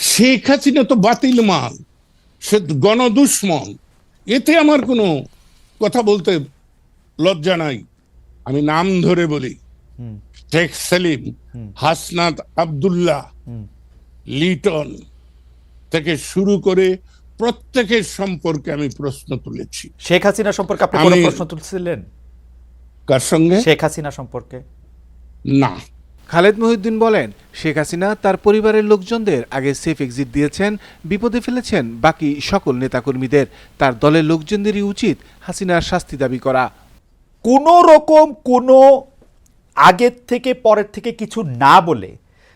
শেখ হাসিনা তো বাতিল মাল সে গণদুশ্মন। এতে আমার কোনো কথা বলতে লজ্জা নাই। আমি নাম ধরে বলি শেখ সেলিম হাসনাত আব্দুল্লাহ। লিটন থেকে শুরু করে প্রত্যেকের সম্পর্কে আমি প্রশ্ন তুলেছি। শেখ হাসিনা সম্পর্কে আপনি কোনো প্রশ্ন তুলছিলেন? কার সঙ্গে? শেখ হাসিনা সম্পর্কে? না। খালেদ মহিউদ্দিন বলেন, শেখ হাসিনা তার পরিবারের লোকজনদের আগে সেফ এক্সিট দিয়েছেন, বিপদে ফেলেছেন বাকি সকল নেতাকর্মীদের। তার দলের লোকজনদেরই উচিত হাসিনার শাস্তি দাবি করা। কোনো রকম কোনো আগের থেকে পরের থেকে কিছু না বলে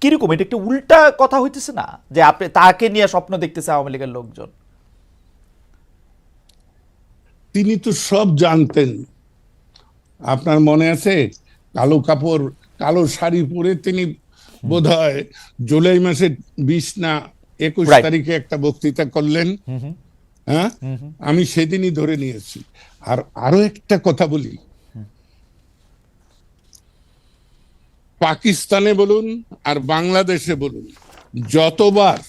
কীরকম? এটা একটু উল্টা কথা হইতেছে না? যে আপনি তাকে নিয়ে স্বপ্ন দেখতেছে আওয়ামী লীগের লোকজন। তিনি তো সব জানতেন। আপনার মনে আছে? কালো কাপড় কালো শাড়ি পরে তিনি বোধহয় জুলাই মাসের বিশ না একুশ তারিখে একটা বক্তৃতা করলেন। হ্যাঁ? আমি সেদিনই ধরে নিয়েছি। আর আরও একটা কথা বলি। পাকিস্তানে বলুন আর বাংলাদেশে বলুন যতবার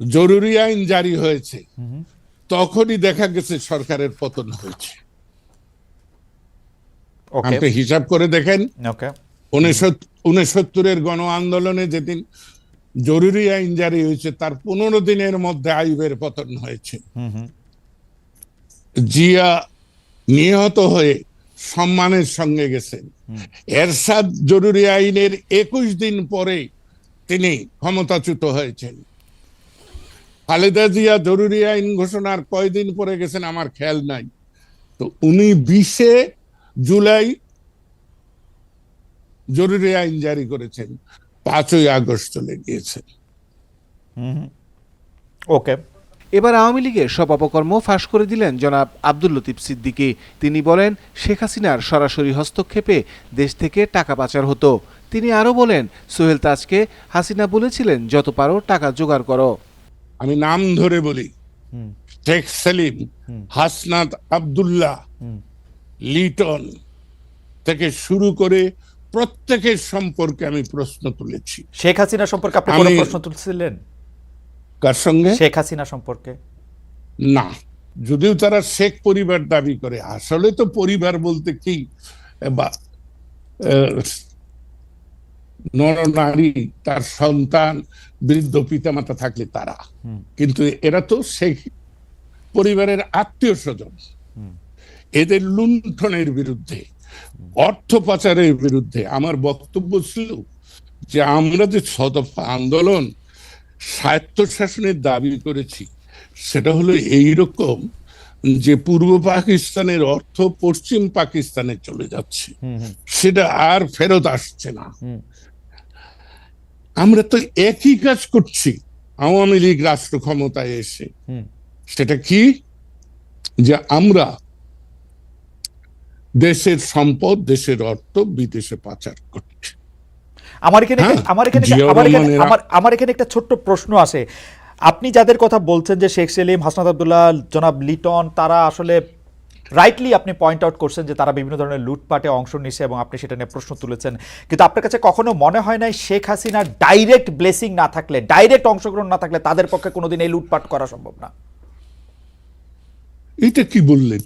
জরুরি আইন জারি হয়েছে তখনই দেখা গেছে সরকারের পতন হয়েছে। আপনি হিসাব করে দেখেন উনসত্তরের গণ আন্দোলনে যেদিন জরুরি আইন জারি হয়েছে তার পনেরো দিনের মধ্যে আইবের পতন হয়েছে। জিয়া নিহত হয়ে সম্মানের সঙ্গে গেছেন। এরশাদ জরুরি আইনের একুশ দিন পরে তিনি ক্ষমতাচ্যুত হয়েছেন। খালেদা জিয়া জরুরি আইন ঘোষণার কয়দিন পরে গেছেন আমার খেয়াল নাই। তো উনি বিশে জুলাই জরুরি আইন জারি করেছেন, পাঁচই আগস্ট চলে গিয়েছেন ওকে। এবার আওয়ামী লীগের সব অপকর্ম ফাঁস করে দিলেন জনাব আব্দুল লতিফ সিদ্দিকী। তিনি বলেন শেখ হাসিনার সরাসরি হস্তক্ষেপে দেশ থেকে টাকা পাচার হতো। তিনি আরও বলেন সোহেল তাজকে হাসিনা বলেছিলেন যত পারো টাকা জোগাড় করো। আমি নাম ধরে বলি শেখ সেলিম হাসনাত আব্দুল্লাহ লিটন থেকে শুরু করে প্রত্যেকের সম্পর্কে আমি প্রশ্ন তুলেছি। শেখ হাসিনা সম্পর্কে আপনি প্রশ্ন তুলছিলেন? কার সঙ্গে? শেখ হাসিনা সম্পর্কে। না। যদিও তারা শেখ পরিবার দাবি করে আসলে তো পরিবার বলতে কি? বা নরনারী তার সন্তান বৃদ্ধ পিতামাতা থাকলে তারা। কিন্তু এরা তো শেখ পরিবারের আত্মীয় স্বজন। এদের লুণ্ঠনের বিরুদ্ধে অর্থ পাচারের বিরুদ্ধে আমার বক্তব্য ছিল যে আমরা যে ছদফা আন্দোলন স্বায়ত্তশাসনের দাবি করেছি। সেটা হলো এইরকম যে পূর্ব পাকিস্তানের অর্থ পশ্চিম পাকিস্তানে চলে যাচ্ছে। সেটা আর ফেরত আসছে না। আমরা তো একই কাজ করছি আওয়ামী লীগ রাষ্ট্র ক্ষমতায় এসে। সেটা কি? যে আমরা দেশের সম্পদ দেশের অর্থ বিদেশে পাচার করছি। আমার এখানে হ্যাঁ, আমার এখানে আমার এখানে আমার আমার এখানে একটা ছোট্ট প্রশ্ন আছে। আপনি যাদের কথা বলছেন যে শেখ সেলিম হাসনাত আব্দুল্লাহ জনাব লিটন তারা আসলে রাইটলি আপনি পয়েন্ট আউট করছেন যে তারা বিভিন্ন ধরনের লুটপাটে অংশ নিছে এবং আপনি সেটা নিয়ে প্রশ্ন তুলেছেন। কিন্তু আপনার কাছে কখনো মনে হয় নাই শেখ হাসিনার ডাইরেক্ট ব্লেসিং না থাকলে ডাইরেক্ট অংশগ্রহণ না থাকলে তাদের পক্ষে কোনোদিন এই লুটপাট করা সম্ভব না? এটা কি বললেন?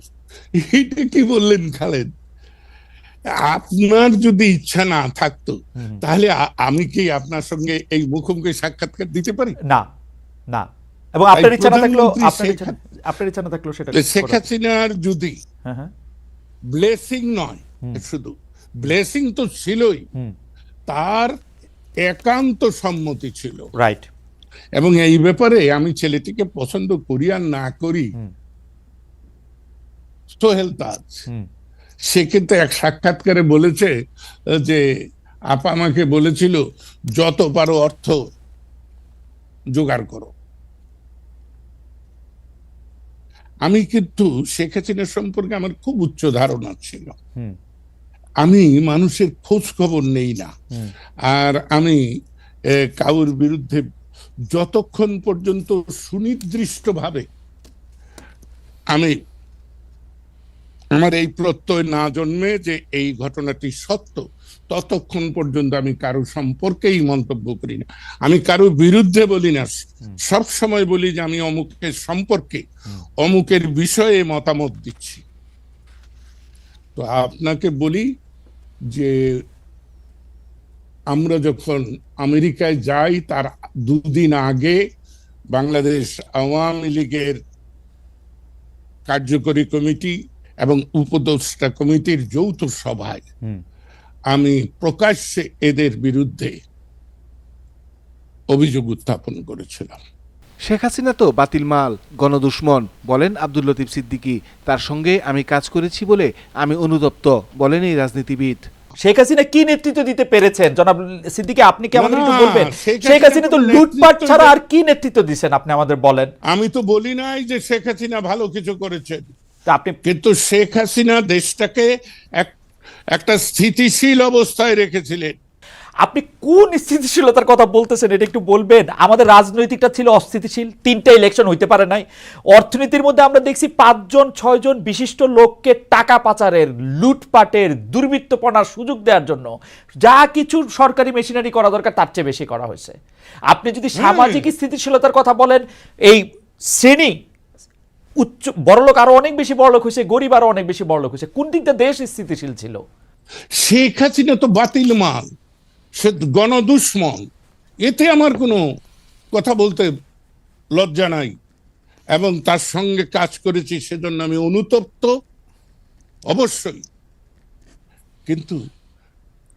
এটা কি বললেন খালেদ? আপনার যদি ইচ্ছা না থাকতো তাহলে আমি কি আপনার সঙ্গে এই মুখোমুখি সাক্ষাৎকার দিতে পারি? না না। এবং আপনার ইচ্ছা না প্রধানমন্ত্রী আপনার ইচ্ছা না থাকলেও সেটা শেখ হাসিনার যদি হ্যাঁ হ্যাঁ। ব্লেসিং নয় শুধু ব্লেসিং তো ছিলই তার একান্ত সম্মতি ছিল। রাইট এবং এই ব্যাপারে আমি ছেলেটিকে পছন্দ করি আর না করি সোহেল তাজ। সে কিন্তু এক সাক্ষাৎকারে বলেছে যে আপা আমাকে বলেছিল যত পারো অর্থ জোগাড় করো। আমি কিন্তু শেখ হাসিনা সম্পর্কে আমার খুব উচ্চ ধারণা ছিল। আমি মানুষের খোঁজ খবর নেই না। আর আমি কাউর বিরুদ্ধে যতক্ষণ পর্যন্ত সুনির্দিষ্টভাবে আমি আমার এই প্রত্যয় না জন্মে যে এই ঘটনাটি সত্য ততক্ষণ পর্যন্ত আমি কারও সম্পর্কেই মন্তব্য করি না। আমি কারও বিরুদ্ধে বলি না। সব সময় বলি যে আমি অমুকের সম্পর্কে অমুকের বিষয়ে মতামত দিচ্ছি। তো আপনাকে বলি যে আমরা যখন আমেরিকায় যাই তার দুদিন আগে বাংলাদেশ আওয়ামী লীগের কার্যকরী কমিটি এবং উপদেষ্টা কমিটির যৌথ সভায় আমি প্রকাশ্যে এদের বিরুদ্ধে অভিযোগ উত্থাপন করেছিলাম। শেখ হাসিনা তো বাতিল মাল গণদুশ্মন বলেন আব্দুল লতিফ সিদ্দিকী। তার সঙ্গে আমি কাজ করেছি বলে আমি অনুতপ্ত বলেন এই রাজনীতিবিদ। শেখ হাসিনা কি নেতৃত্ব দিতে পেরেছেন? জনাব সিদ্দিকে আপনি কি আমাদের একটু বলবেন? শেখ হাসিনা তো লুটপাট ছাড়া আর কি নেতৃত্ব দিচ্ছেন আপনি আমাদের বলেন? আমি তো বলি নাই যে শেখ হাসিনা ভালো কিছু করেছেন। আপনি কিন্তু শেখ হাসিনা দেশটাকে এক একটা স্থিতিশীল অবস্থায় রেখেছিলেন। আপনি কোন স্থিতিশীলতার কথা বলতেছেন এটা একটু বলবেন? আমাদের রাজনৈতিকটা ছিল অস্থিতিশীল তিনটা ইলেকশন হইতে পারে নাই। অর্থনীতির মধ্যে আমরা দেখছি পাঁচজন ছয়জন বিশিষ্ট লোককে টাকা পাচারের লুটপাটের দুর্বৃত্তপনার সুযোগ দেওয়ার জন্য যা কিছু সরকারি মেশিনারি করা দরকার তার চেয়ে বেশি করা হয়েছে। আপনি যদি সামাজিক স্থিতিশীলতার কথা বলেন এই শ্রেণি উচ্চ বড়লোক আরও অনেক বেশি বড়লোক হয়েছে গরিব আরও অনেক বেশি বড়লোক হয়েছে। কোন দিকটা দেশ স্থিতিশীল ছিল? শেখ হাসিনা তো বাতিল মাল সে গণদুশ্মন। এতে আমার কোনো কথা বলতে লজ্জা নাই। এবং তার সঙ্গে কাজ করেছি সেজন্য আমি অনুতপ্ত। অবশ্যই। কিন্তু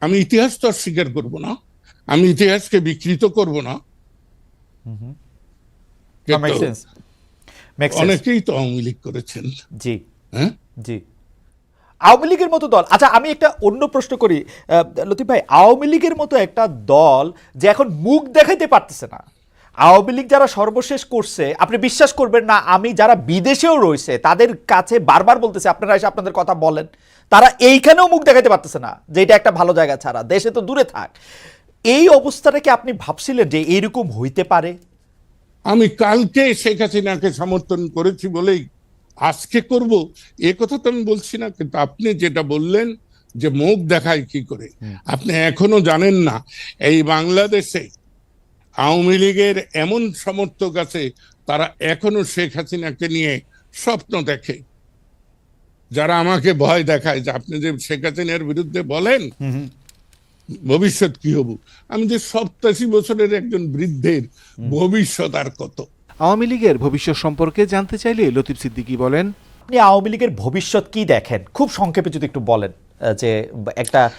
আমি ইতিহাস তো আর স্বীকার করব না। আমি ইতিহাসকে বিকৃত করব না। অনেকেই তো আওয়ামী লীগ করেছেন। জি। হ্যাঁ? জি। আওয়ামী লীগের মতো দল। আচ্ছা আমি একটা অন্য প্রশ্ন করি। লতিফ ভাই আওয়ামী লীগের মতো একটা দল যে এখন মুখ দেখাইতে পারতেছে না। আওয়ামী লীগ যারা সর্বশেষ করছে আপনি বিশ্বাস করবেন না আমি যারা বিদেশেও রয়েছে তাদের কাছে বারবার বলতেছে আপনারা এসে আপনাদের কথা বলেন। তারা এইখানেও মুখ দেখাইতে পারতেছে না যে এটা একটা ভালো জায়গা ছাড়া দেশে তো দূরে থাক। এই অবস্থাটাকে আপনি ভাবছিলেন যে এইরকম হইতে পারে? আমি কালকে শেখ হাসিনাকে সমর্থন করেছি বলেই আজকে করব। এ কথা তো আমি বলছি না কিন্তু আপনি যেটা বললেন যে মুখ দেখায় কি করে আপনি এখনও জানেন না। এই বাংলাদেশে আওয়ামী লীগের এমন সমর্থক আছে তারা এখনও শেখ হাসিনাকে নিয়ে স্বপ্ন দেখে। যারা আমাকে ভয় দেখায় যে আপনি যে শেখ হাসিনার বিরুদ্ধে বলেন ভবিষ্যৎ কি হব? আমি যে সপ্তাশি বছরের একজন বৃদ্ধের ভবিষ্যৎ আর কত? আওয়ামী লীগের ভবিষ্যৎ সম্পর্কে জানতে চাইলে লতিফ সিদ্দিকী বলেন আপনি আওয়ামী লীগের ভবিষ্যৎ কি দেখেন? খুব সংক্ষেপে যদি একটু বলেন যে একটা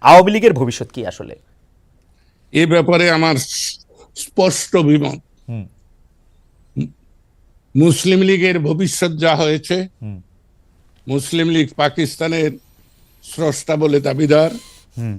আওয়ামী লীগের ভবিষ্যৎ কি আসলে? এ ব্যাপারে আমার স্পষ্ট বিমত হুম। মুসলিম লীগের ভবিষ্যৎ যা হয়েছে মুসলিম লীগ পাকিস্তানের স্রষ্টা বলে দাবিদার। হুম।